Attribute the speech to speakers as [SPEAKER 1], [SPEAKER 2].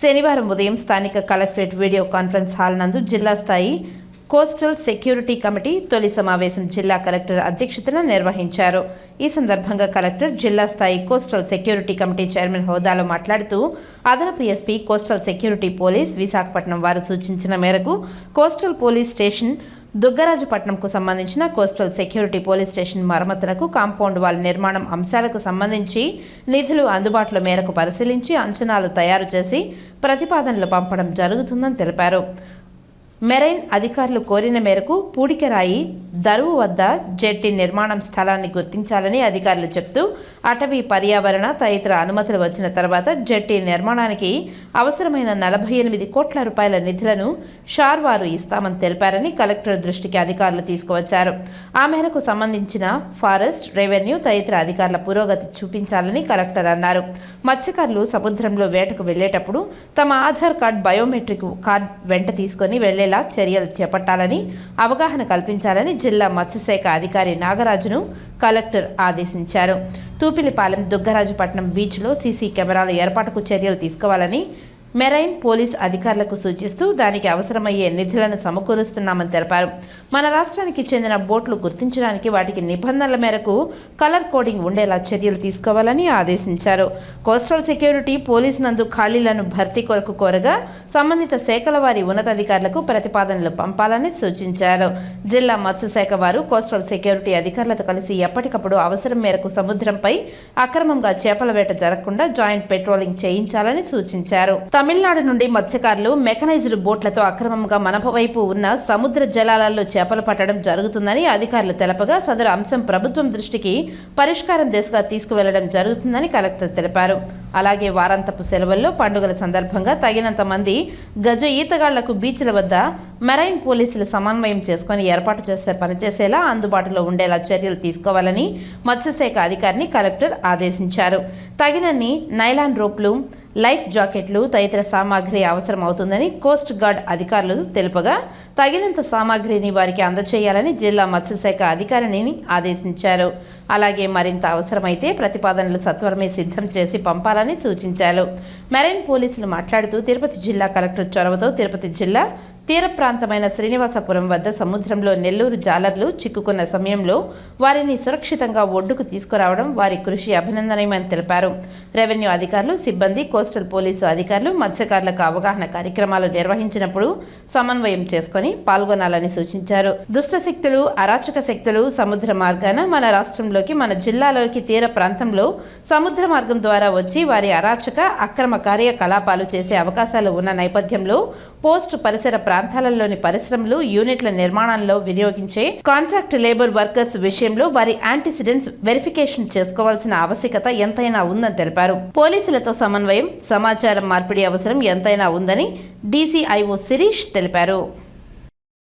[SPEAKER 1] శనివారం ఉదయం స్థానిక కలెక్టరేట్ వీడియో కాన్ఫరెన్స్ హాల్ నందు జిల్లా స్థాయి కోస్టల్ సెక్యూరిటీ కమిటీ తొలి సమావేశం జిల్లా కలెక్టర్ అధ్యక్షతన నిర్వహించారు. ఈ సందర్భంగా కలెక్టర్ జిల్లా స్థాయి కోస్టల్ సెక్యూరిటీ కమిటీ చైర్మన్ హోదాలో మాట్లాడుతూ అదనపు SP coastal security police Visakhapatnam వారు సూచించిన మేరకు కోస్టల్ పోలీస్ స్టేషన్ దుగ్గరాజుపట్నంకు సంబంధించిన కోస్టల్ సెక్యూరిటీ పోలీస్ స్టేషన్ మరమ్మతులకు కాంపౌండ్ వాల్ నిర్మాణం అంశాలకు సంబంధించి నిధులు అందుబాటులో మేరకు పరిశీలించి అంచనాలు తయారు చేసి ప్రతిపాదనలు పంపడం జరుగుతుందని తెలిపారు. మెరైన్ అధికారులు కోరిన మేరకు పూడికరాయి దరువు వద్ద జెట్టి నిర్మాణం స్థలాన్ని గుర్తించాలని అధికారులు చెప్తూ అటవీ పర్యావరణ తదితర అనుమతులు వచ్చిన తర్వాత జెట్టి నిర్మాణానికి అవసరమైన నలభై ఎనిమిది కోట్ల రూపాయల నిధులను షార్ వారు ఇస్తామని తెలిపారని కలెక్టర్ దృష్టికి అధికారులు తీసుకువచ్చారు. ఆ మేరకు సంబంధించిన ఫారెస్ట్ రెవెన్యూ తదితర అధికారుల పురోగతి చూపించాలని కలెక్టర్ అన్నారు. మత్స్యకారులు సముద్రంలో వేటకు వెళ్ళేటప్పుడు తమ ఆధార్ కార్డ్ బయోమెట్రిక్ కార్డ్ వెంట తీసుకొని వెళ్ళేలా చర్యలు చేపట్టాలని అవగాహన కల్పించాలని జిల్లా మత్స్యశాఖ అధికారి నాగరాజును కలెక్టర్ ఆదేశించారు. తూపిలిపాలెం దుగ్గరాజుపట్నం బీచ్లో సీసీ కెమెరాల ఏర్పాటుకు చర్యలు తీసుకోవాలని మెరైన్ పోలీస్ అధికారులకు సూచిస్తూ దానికి అవసరమయ్యే నిధులను సమకూరుస్తున్నామని తెలిపారు. మన రాష్ట్రానికి చెందిన బోట్లు గుర్తించడానికి వాటికి నిబంధనల మేరకు కలర్ కోడింగ్ ఉండేలా చర్యలు తీసుకోవాలని ఆదేశించారు. కోస్టల్ సెక్యూరిటీ పోలీస్ నందు ఖాళీలను భర్తీ కొరకు కోరగా సంబంధిత శాఖల వారి ఉన్నతాధికారులకు ప్రతిపాదనలు పంపాలని సూచించారు. జిల్లా మత్స్యశాఖ వారు కోస్టల్ సెక్యూరిటీ అధికారులతో కలిసి ఎప్పటికప్పుడు అవసరం మేరకు సముద్రంపై అక్రమంగా చేపల వేట జరగకుండా జాయింట్ పెట్రోలింగ్ చేయించాలని సూచించారు. తమిళనాడు నుండి మత్స్యకారులు మెకనైజ్డ్ బోట్లతో అక్రమంగా మనప వైపు ఉన్న సముద్ర జలాలలో చేపలు పట్టడం జరుగుతుందని అధికారులు తెలపగా సదరు అంశం ప్రభుత్వం దృష్టికి పరిష్కారం దిశగా తీసుకువెళ్ళడం జరుగుతుందని కలెక్టర్ తెలిపారు. అలాగే వారాంతపు సెలవుల్లో పండుగల సందర్భంగా తగినంత మంది గజ ఈతగాళ్ళకు బీచ్ల వద్ద మెరైన్ పోలీసులు సమన్వయం చేసుకొని ఏర్పాటు చేసే పనిచేసేలా అందుబాటులో ఉండేలా చర్యలు తీసుకోవాలని మత్స్యశాఖ అధికారిని కలెక్టర్ ఆదేశించారు. తగినన్ని నైలాన్ రోప్లు లైఫ్ జాకెట్లు తదితర సామాగ్రి అవసరం అవుతుందని కోస్ట్ గార్డ్ అధికారులు తెలుపగా తగినంత సామాగ్రిని వారికి అందచేయాలని జిల్లా మత్స్యశాఖ అధికారిని ఆదేశించారు. అలాగే మరింత అవసరమైతే ప్రతిపాదనలు సత్వరమే సిద్ధం చేసి పంపాలని సూచించారు. మెరైన్ పోలీసులు మాట్లాడుతూ తిరుపతి జిల్లా కలెక్టర్ చొరవతో తిరుపతి జిల్లా తీర ప్రాంతమైన శ్రీనివాసపురం వద్ద సముద్రంలో నెల్లూరు జాలర్లు చిక్కుకున్న సమయంలో వారిని సురక్షితంగా ఒడ్డుకు తీసుకురావడం వారి కృషి అభినందనీయమని తెలిపారు. రెవెన్యూ అధికారులు సిబ్బంది కోస్టల్ పోలీసు అధికారులు మత్స్యకారులకు అవగాహన కార్యక్రమాలు నిర్వహించినప్పుడు సమన్వయం చేసుకొని పాల్గొనాలని సూచించారు. దుష్ట శక్తులు అరాచక శక్తులు సముద్ర మార్గాన మన రాష్ట్రంలోకి మన జిల్లాలోకి తీర ప్రాంతంలో సముద్ర మార్గం ద్వారా వచ్చి వారి అరాచక అక్రమ కార్యకలాపాలు చేసే అవకాశాలు ఉన్న నేపథ్యంలో పోస్ట్ పరిసర ప్రాంతాలలోని పరిశ్రమలు యూనిట్ల నిర్మాణంలో వినియోగించే కాంట్రాక్ట్ లేబర్ వర్కర్స్ విషయంలో వారి యాంటిసిడెంట్స్ వెరిఫికేషన్ చేసుకోవాల్సిన ఆవశ్యకత ఎంతైనా ఉందని తెలిపారు. పోలీసులతో సమన్వయం సమాచారం మార్పిడి అవసరం ఎంతైనా ఉందని డీసీఐఓ శిరీష్ తెలిపారు.